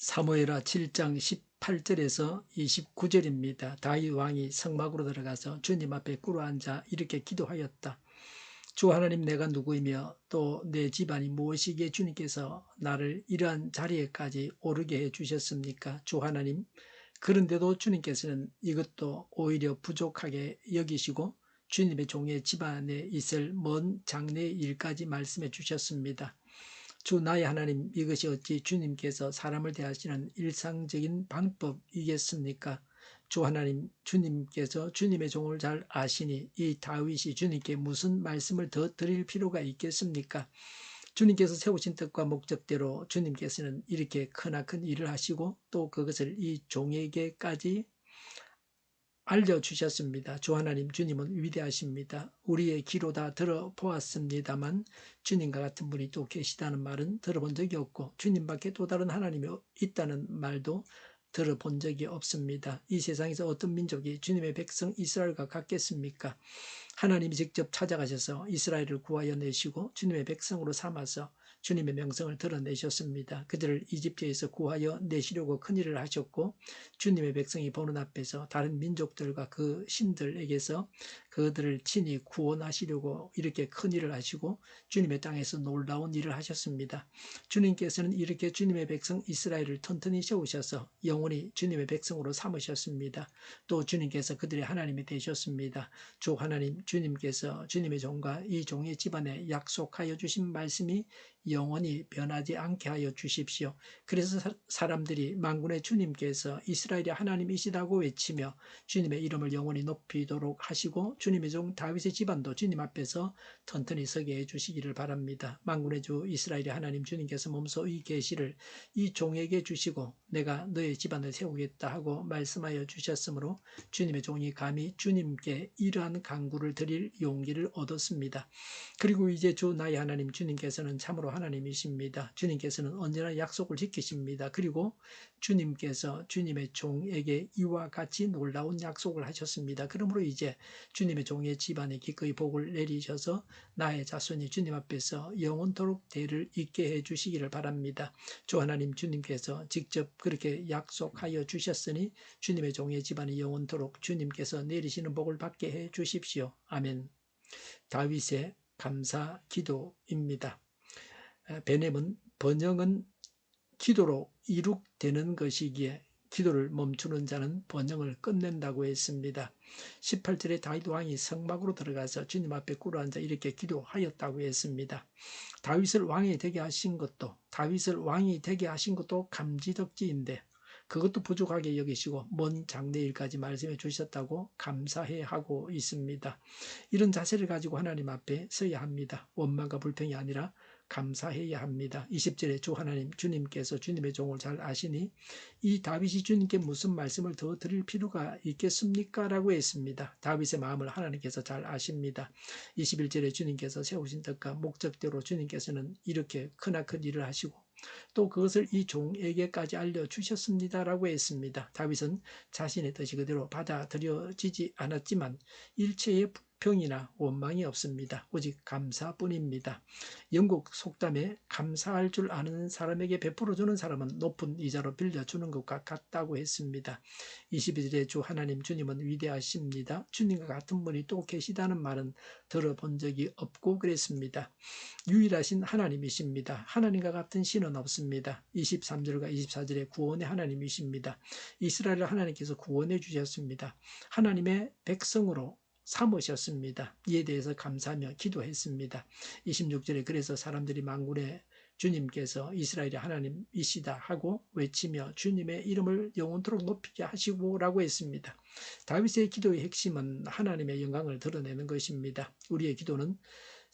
사무엘하 7장 18절에서 29절입니다. 다윗 왕이 성막으로 들어가서 주님 앞에 꿇어 앉아 이렇게 기도하였다. 주 하나님 내가 누구이며 또 내 집안이 무엇이기에 주님께서 나를 이러한 자리에까지 오르게 해 주셨습니까? 주 하나님 그런데도 주님께서는 이것도 오히려 부족하게 여기시고 주님의 종의 집안에 있을 먼 장래의 일까지 말씀해 주셨습니다. 주 나의 하나님 이것이 어찌 주님께서 사람을 대하시는 일상적인 방법이겠습니까? 주 하나님 주님께서 주님의 종을 잘 아시니 이 다윗이 주님께 무슨 말씀을 더 드릴 필요가 있겠습니까? 주님께서 세우신 뜻과 목적대로 주님께서는 이렇게 크나큰 일을 하시고 또 그것을 이 종에게까지 알려주셨습니다. 주 하나님 주님은 위대하십니다. 우리의 기로 다 들어보았습니다만 주님과 같은 분이 또 계시다는 말은 들어본 적이 없고 주님밖에 또 다른 하나님이 있다는 말도 들어본 적이 없습니다. 이 세상에서 어떤 민족이 주님의 백성 이스라엘과 같겠습니까? 하나님이 직접 찾아가셔서 이스라엘을 구하여 내시고 주님의 백성으로 삼아서 주님의 명성을 드러내셨습니다. 그들을 이집트에서 구하여 내시려고 큰일을 하셨고 주님의 백성이 보는 앞에서 다른 민족들과 그 신들에게서 그들을 친히 구원하시려고 이렇게 큰 일을 하시고 주님의 땅에서 놀라운 일을 하셨습니다. 주님께서는 이렇게 주님의 백성 이스라엘을 튼튼히 세우셔서 영원히 주님의 백성으로 삼으셨습니다. 또 주님께서 그들의 하나님이 되셨습니다. 주 하나님 주님께서 주님의 종과 이 종의 집안에 약속하여 주신 말씀이 영원히 변하지 않게 하여 주십시오. 그래서 사람들이 만군의 주님께서 이스라엘의 하나님이시다고 외치며 주님의 이름을 영원히 높이도록 하시고 주 님의 종 다윗의 집안도 주님 앞에서 튼튼히 서게 해주시기를 바랍니다. 만군의 주 이스라엘의 하나님 주님께서 몸소 이 계시를 이 종에게 주시고 내가 너의 집안을 세우겠다 하고 말씀하여 주셨으므로 주님의 종이 감히 주님께 이러한 강구를 드릴 용기를 얻었습니다. 그리고 이제 주 나의 하나님 주님께서는 참으로 하나님이십니다. 주님께서는 언제나 약속을 지키십니다. 그리고 주님께서 주님의 종에게 이와 같이 놀라운 약속을 하셨습니다. 그러므로 이제 주님의 종의 집안에 기꺼이 복을 내리셔서 나의 자손이 주님 앞에서 영원토록 대를 잇게 해 주시기를 바랍니다. 주 하나님 주님께서 직접 그렇게 약속하여 주셨으니 주님의 종의 집안이 영원토록 주님께서 내리시는 복을 받게 해 주십시오. 아멘. 다윗의 감사 기도입니다. 베넴은 번영은 기도로 이룩되는 것이기에 기도를 멈추는 자는 번영을 끝낸다고 했습니다. 18절에 다윗 왕이 성막으로 들어가서 주님 앞에 꿇어앉아 이렇게 기도하였다고 했습니다. 다윗을 왕이 되게 하신 것도 다윗을 왕이 되게 하신 것도 감지덕지인데 그것도 부족하게 여기시고 먼 장래일까지 말씀해 주셨다고 감사해 하고 있습니다. 이런 자세를 가지고 하나님 앞에 서야 합니다. 원망과 불평이 아니라 감사해야 합니다. 20절에 주 하나님 주님께서 주님의 종을 잘 아시니 이 다윗이 주님께 무슨 말씀을 더 드릴 필요가 있겠습니까? 라고 했습니다. 다윗의 마음을 하나님께서 잘 아십니다. 21절에 주님께서 세우신 뜻과 목적대로 주님께서는 이렇게 크나큰 일을 하시고 또 그것을 이 종에게까지 알려주셨습니다라고 했습니다. 다윗은 자신의 뜻이 그대로 받아들여지지 않았지만 일체의 병이나 원망이 없습니다. 오직 감사뿐입니다. 영국 속담에 감사할 줄 아는 사람에게 베풀어주는 사람은 높은 이자로 빌려주는 것과 같다고 했습니다. 22절에 주 하나님 주님은 위대하십니다. 주님과 같은 분이 또 계시다는 말은 들어본 적이 없고 그랬습니다. 유일하신 하나님이십니다. 하나님과 같은 신은 없습니다. 23절과 24절에 구원의 하나님이십니다. 이스라엘을 하나님께서 구원해 주셨습니다. 하나님의 백성으로 삼으셨습니다. 이에 대해서 감사하며 기도했습니다. 26절에 그래서 사람들이 망군에 주님께서 이스라엘의 하나님이시다 하고 외치며 주님의 이름을 영원토록 높이게 하시고라고 했습니다. 다윗의 기도의 핵심은 하나님의 영광을 드러내는 것입니다. 우리의 기도는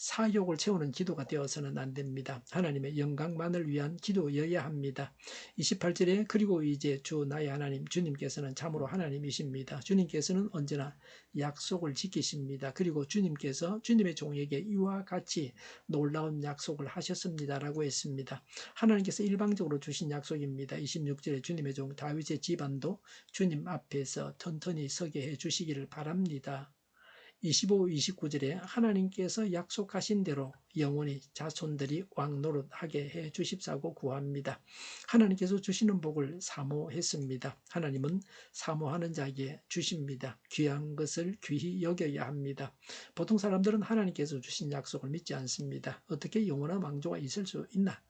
사욕을 채우는 기도가 되어서는 안 됩니다. 하나님의 영광만을 위한 기도여야 합니다. 28절에 그리고 이제 주 나의 하나님 주님께서는 참으로 하나님이십니다. 주님께서는 언제나 약속을 지키십니다. 그리고 주님께서 주님의 종에게 이와 같이 놀라운 약속을 하셨습니다라고 했습니다. 하나님께서 일방적으로 주신 약속입니다. 26절에 주님의 종 다윗의 집안도 주님 앞에서 튼튼히 서게 해 주시기를 바랍니다. 25, 29절에 하나님께서 약속하신 대로 영원히 자손들이 왕노릇하게 해 주십사고 구합니다. 하나님께서 주시는 복을 사모했습니다. 하나님은 사모하는 자에게 주십니다. 귀한 것을 귀히 여겨야 합니다. 보통 사람들은 하나님께서 주신 약속을 믿지 않습니다. 어떻게 영원한 왕조가 있을 수 있나?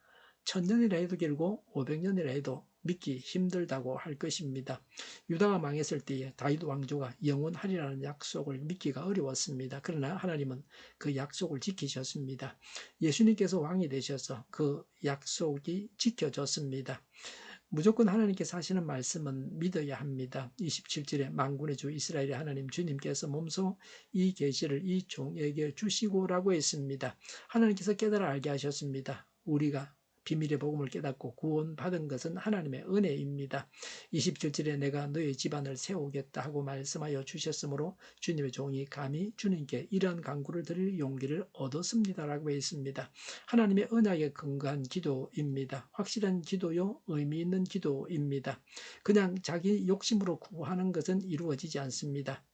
천년이라 해도 길고 500년이라 해도 믿기 힘들다고 할 것입니다. 유다가 망했을 때에 다윗 왕조가 영원하리라는 약속을 믿기가 어려웠습니다. 그러나 하나님은 그 약속을 지키셨습니다. 예수님께서 왕이 되셔서 그 약속이 지켜졌습니다. 무조건 하나님께서 하시는 말씀은 믿어야 합니다. 27절에 만군의 주 이스라엘의 하나님 주님께서 몸소 이 계시를 이 종에게 주시고라고 했습니다. 하나님께서 깨달아 알게 하셨습니다. 우리가 비밀의 복음을 깨닫고 구원받은 것은 하나님의 은혜입니다. 27절에 내가 너의 집안을 세우겠다 하고 말씀하여 주셨으므로 주님의 종이 감히 주님께 이러한 강구를 드릴 용기를 얻었습니다라고 했습니다. 하나님의 언약에 근거한 기도입니다. 확실한 기도요, 의미 있는 기도입니다. 그냥 자기 욕심으로 구하는 것은 이루어지지 않습니다.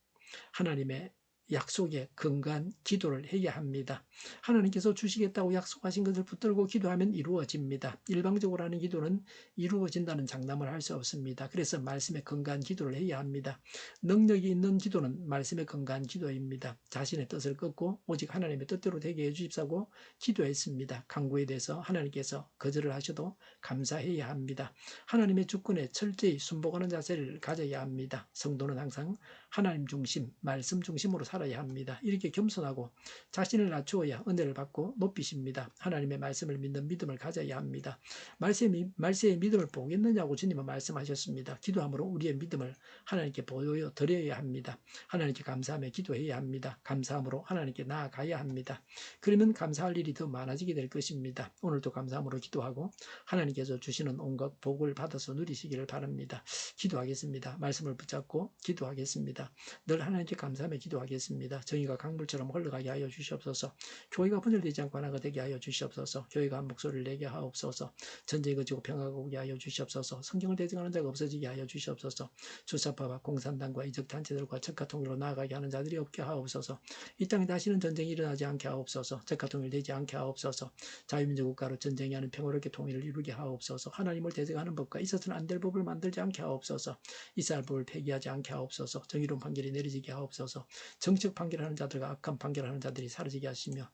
하나님의 약속에 근거한 기도를 해야 합니다. 하나님께서 주시겠다고 약속하신 것을 붙들고 기도하면 이루어집니다. 일방적으로 하는 기도는 이루어진다는 장담을 할 수 없습니다. 그래서 말씀에 근거한 기도를 해야 합니다. 능력이 있는 기도는 말씀에 근거한 기도입니다. 자신의 뜻을 끊고 오직 하나님의 뜻대로 되게 해주십사고 기도했습니다. 강구에 대해서 하나님께서 거절을 하셔도 감사해야 합니다. 하나님의 주권에 철저히 순복하는 자세를 가져야 합니다. 성도는 항상 하나님 중심, 말씀 중심으로 살아 야 합니다. 이렇게 겸손하고 자신을 낮추어야 은혜를 받고 높이십니다. 하나님의 말씀을 믿는 믿음을 가져야 합니다. 말씀이, 말세의 믿음을 보겠느냐고 주님은 말씀하셨습니다. 기도함으로 우리의 믿음을 하나님께 보여 드려야 합니다. 하나님께 감사하며 기도해야 합니다. 감사함으로 하나님께 나아가야 합니다. 그러면 감사할 일이 더 많아지게 될 것입니다. 오늘도 감사함으로 기도하고 하나님께서 주시는 온갖 복을 받아서 누리시기를 바랍니다. 기도하겠습니다. 말씀을 붙잡고 기도하겠습니다. 늘 하나님께 감사하며 기도하겠습니다. 정의가 강물처럼 흘러가게 하여 주시옵소서. 교회가 분열되지 않고 하나가 되게 하여 주시옵소서. 교회가 한 목소리를 내게 하옵소서. 전쟁이 거치고 평화가 오게 하여 주시옵소서. 성경을 대적하는 자가 없어지게 하여 주시옵소서. 주사파와 공산당과 이적 단체들과 적화 통일로 나아가게 하는 자들이 없게 하옵소서. 이 땅에 다시는 전쟁이 일어나지 않게 하옵소서. 적화 통일 되지 않게 하옵소서. 자유민주 국가로 전쟁이 하는 평화롭게 통일을 이루게 하옵소서. 하나님을 대적하는 법과 있어서는 안 될 법을 만들지 않게 하옵소서. 이스라엘 법을 폐기하지 않게 하옵소서. 정의 정의로운 판결이 내려지게 하옵소서. 정책 판결하는 자들과 악한 판결하는 자들이 사라지게 하시며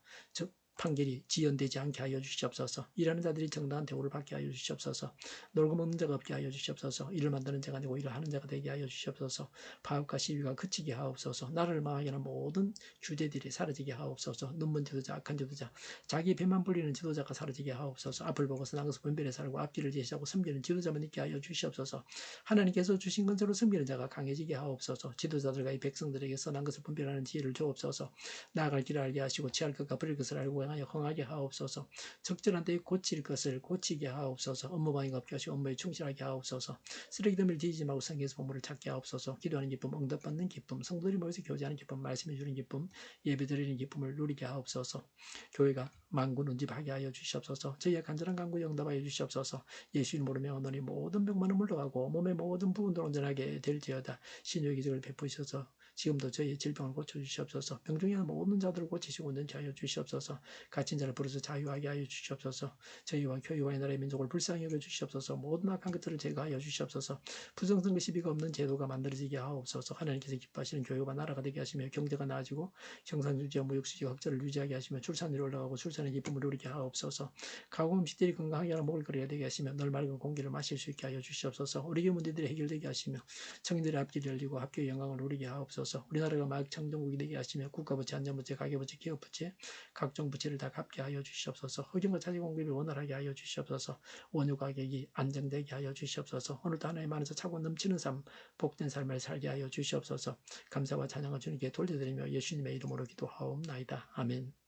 판결이 지연되지 않게 하여 주시옵소서. 일하는 자들이 정당한 대우를 받게 하여 주시옵소서. 놀고 먹는 자가 없게 하여 주시옵소서. 일을 만드는 자가 아니고 일을 하는 자가 되게 하여 주시옵소서. 파업과 시위가 그치게 하옵소서. 나를 망하게 하는 모든 규제들이 사라지게 하옵소서. 눈먼 지도자, 악한 지도자, 자기 배만 불리는 지도자가 사라지게 하옵소서. 앞을 보고서 나가서 분별에 살고 앞뒤를 제시하고 섬기는 지도자만 있게 하여 주시옵소서. 하나님께서 주신 건처로 섬기는 자가 강해지게 하옵소서. 지도자들과 이 백성들에게 선한 것을 분별하는 지혜를 주옵소서. 나아갈 길을 알게 하시고 취할 것과 버릴 것을 알고 행하여 흥하게 하옵소서. 적절한 때에 고칠 것을 고치게 하옵소서. 업무방해 없게 하시고 업무에 충실하게 하옵소서. 쓰레기덤을 뒤지지 말고 성경에서 보물을 찾게 하옵소서. 기도하는 기쁨, 응답받는 기쁨, 성도들이 모여서 교제하는 기쁨, 말씀해 주는 기쁨, 예배드리는 기쁨을 누리게 하옵소서. 교회가 만군 운집하게 하여 주시옵소서. 저희의 간절한 간구 영답하여 주시옵소서. 예수님 모르며 오늘이 모든 병만은 물러가고 몸의 모든 부분도 온전하게 될지어다. 신유의 기적을 베푸셔서 지금도 저희의 질병을 고쳐주시옵소서. 병중에 모든 자들을 고치시고 온전히 하여 주시옵소서. 갇힌 자를 부르서 자유하게 하여 주시옵소서. 저희와 교회와 이 나라의 민족을 불쌍히 여겨 주시옵소서. 모든 악한 것들을 제거하여 주시옵소서. 부정선거 시비가 없는 제도가 만들어지게 하옵소서. 하나님께서 기뻐하시는 교회와 나라가 되게 하시며 경제가 나아지고 경상유지와 무역수지가 확절을 유지하게 하시며 출산율이 올라가고 출산의 기쁨을 누리게 하옵소서. 가공 음식들이 건강하게 하는 먹을 거리가 되게 하시며 널 맑은 공기를 마실 수 있게 하여 주시옵소서. 우리의 문제들이 해결되게 하시며 청년들의 앞길이 열리고 학교의 영광을 누리게 하옵소서. 주옵소서. 우리나라가 막 청정국이 되게 하시며 국가부채, 안전부채, 가계부채, 기업부채, 각종 부채를 다 갚게 하여 주시옵소서. 흑인과 차지공급이 원활하게 하여 주시옵소서. 원유 가격이 안정되게 하여 주시옵소서. 오늘도 하나님 안에서 차고 넘치는 삶, 복된 삶을 살게 하여 주시옵소서. 감사와 찬양을 주님께 돌려드리며 예수님의 이름으로 기도하옵나이다. 아멘.